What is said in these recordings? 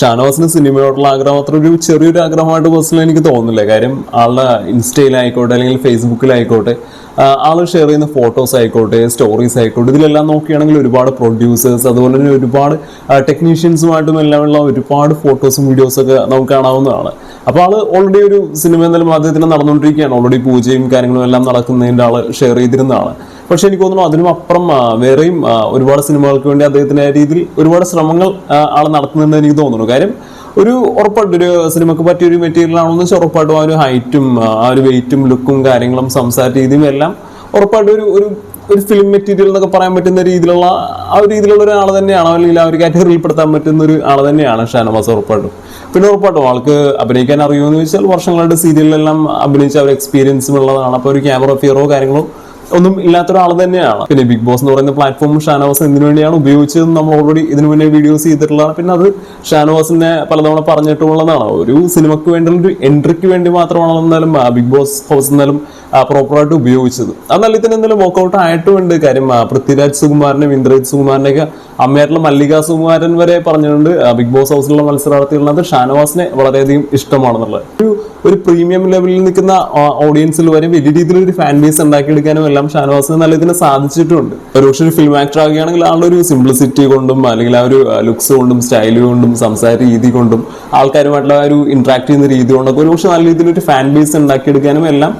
ഷാനവാസിന് സിനിമയോടുള്ള ആഗ്രഹം അത്ര ഒരു ചെറിയൊരു ആഗ്രഹമായിട്ട് പേഴ്സണലി എനിക്ക് തോന്നുന്നില്ല. കാര്യം ആളുടെ ഇൻസ്റ്റയിലായിക്കോട്ടെ അല്ലെങ്കിൽ ഫേസ്ബുക്കിലായിക്കോട്ടെ ആൾ ഷെയർ ചെയ്യുന്ന ഫോട്ടോസ് ആയിക്കോട്ടെ സ്റ്റോറീസ് ആയിക്കോട്ടെ ഇതിലെല്ലാം നോക്കുകയാണെങ്കിൽ ഒരുപാട് പ്രൊഡ്യൂസേഴ്സ് അതുപോലെ തന്നെ ഒരുപാട് ടെക്നീഷ്യൻസുമായിട്ടും എല്ലാമുള്ള ഒരുപാട് ഫോട്ടോസും വീഡിയോസും ഒക്കെ നമുക്ക് കാണാവുന്നതാണ്. അപ്പോൾ ആൾ ഓൾറെഡി ഒരു സിനിമ എന്നാലും മാധ്യമത്തിന് നടന്നുകൊണ്ടിരിക്കുകയാണ്. ഓൾറെഡി പൂജയും കാര്യങ്ങളും എല്ലാം നടക്കുന്നതിന്റെ ആൾ ഷെയർ ചെയ്തിരുന്നതാണ്. പക്ഷെ എനിക്ക് തോന്നുന്നു അതിനും അപ്പുറം വേറെയും ഒരുപാട് സിനിമകൾക്ക് വേണ്ടി അദ്ദേഹത്തിന് രീതിയിൽ ഒരുപാട് ശ്രമങ്ങൾ ആൾ നടത്തുന്നതെന്ന് എനിക്ക് തോന്നുന്നു. കാര്യം ഒരു ഉറപ്പായിട്ടും ഒരു സിനിമക്ക് പറ്റിയ ഒരു മെറ്റീരിയൽ ആണെന്ന് വെച്ചാൽ ഉറപ്പായിട്ടും ആ ഒരു ഹൈറ്റും ആ ഒരു വെയിറ്റും ലുക്കും കാര്യങ്ങളും സംസാര രീതിയും എല്ലാം ഉറപ്പായിട്ടും ഒരു ഒരു ഒരു ഫിലിം മെറ്റീരിയൽ എന്നൊക്കെ പറയാൻ പറ്റുന്ന രീതിയിലുള്ള ആ ഒരു രീതിയിലുള്ള ഒരാൾ തന്നെയാണ്. അല്ലെങ്കിൽ ആ ഒരു കാറ്റഗറിയിൽ പെടുത്താൻ പറ്റുന്ന ഒരു ആൾ തന്നെയാണ് ഷാനവാസ് ഉറപ്പായിട്ടും. പിന്നെ ഉറപ്പായിട്ടും ആൾക്ക് അഭിനയിക്കാൻ അറിയുമെന്ന് ചോദിച്ചാൽ വർഷങ്ങളുടെ സീരിയലിലെല്ലാം അഭിനയിച്ച ഒരു എക്സ്പീരിയൻസും ഉള്ളതാണ്. അപ്പോൾ ഒരു ക്യാമറ ഫിയറോ കാര്യങ്ങളോ ഒന്നും ഇല്ലാത്ത ഒരാൾ തന്നെയാണ്. പിന്നെ ബിഗ് ബോസ് എന്ന് പറയുന്ന പ്ലാറ്റ്ഫോം ഷാനവാസ് എന്തിനു വേണ്ടിയാണ് നമ്മൾ ഓൾറെഡി ഇതിനു മുന്നേ വീഡിയോസ് ചെയ്തിട്ടുള്ളതാണ്. പിന്നെ അത് ഷാനവാസിനെ പലതവണ പറഞ്ഞിട്ടുള്ളതാണ് ഒരു സിനിമയ്ക്ക് വേണ്ടി ഒരു എൻട്രിക്ക് വേണ്ടി മാത്രമാണ് എന്നാലും ബിഗ് ബോസ് ഹൗസ് എന്നാലും പ്രോപ്പറായിട്ട് ഉപയോഗിച്ചത്. അത് നല്ല തന്നെ എന്തായാലും വർക്കൗട്ട് ആയിട്ടുമുണ്ട് കാര്യം പൃഥ്വിരാജ് സുകുമാരനും ഇന്ദ്രജിത് സുകുമാരനെയൊക്കെ അമ്മയായിട്ടുള്ള മല്ലിക സുകുമാരൻ വരെ പറഞ്ഞിട്ടുണ്ട്. ബിഗ് ബോസ് ഹൗസിലുള്ള മത്സരാർത്ഥികളിനകത്ത് ഷാനവാസിനെ വളരെയധികം ഇഷ്ടമാണെന്നുള്ളത്. ഒരു ഒരു പ്രീമിയം ലെവലിൽ നിൽക്കുന്ന ഓഡിയൻസിൽ വരെ വലിയ രീതിയിൽ ഒരു ഫാൻ ബേസ് ഉണ്ടാക്കിയെടുക്കാനും എല്ലാം ഷാനവാസിന് നല്ല ഇതിനെ സാധിച്ചിട്ടുണ്ട്. ഒരുപക്ഷെ ഒരു ഫിലിം ആക്ടർ ആകുകയാണെങ്കിൽ ആളുടെ ഒരു സിംപ്ലിസിറ്റി കൊണ്ടും അല്ലെങ്കിൽ ആ ഒരു ലുക്സ് കൊണ്ടും സ്റ്റൈൽ കൊണ്ടും സംസാര രീതി കൊണ്ടും ആൾക്കാരുമായിട്ടുള്ള ഒരു ഇന്ററാക്ട് ചെയ്യുന്ന രീതി കൊണ്ടൊക്കെ ഒരുപക്ഷെ നല്ല രീതിയിൽ ഒരു ഫാൻ ബേസ് ഉണ്ടാക്കിയെടുക്കാനും എല്ലാം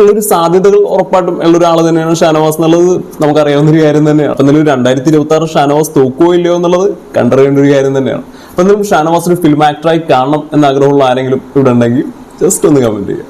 ഉള്ളൊരു സാധ്യതകൾ ഉറപ്പായിട്ടും ഉള്ള ഒരാൾ തന്നെയാണ് ഷാനവാസ് എന്നുള്ളത് നമുക്കറിയാവുന്ന ഒരു കാര്യം തന്നെയാണ്. എന്തായാലും രണ്ടായിരത്തി ഇരുപത്തി ആറ് ഷാനവാസ് തോക്കുമോ ഇല്ലയോ എന്നുള്ളത് കണ്ടറിയേണ്ട ഒരു കാര്യം തന്നെയാണ്. അപ്പൊ എന്തായാലും ഷാനവാസ് ഒരു ഫിലിം ആക്ടറായി കാണണം എന്ന ആഗ്രഹമുള്ള ആരെങ്കിലും ഇവിടെ ഉണ്ടെങ്കിൽ ജസ്റ്റ് ഒന്ന് കമന്റ് ചെയ്യുക.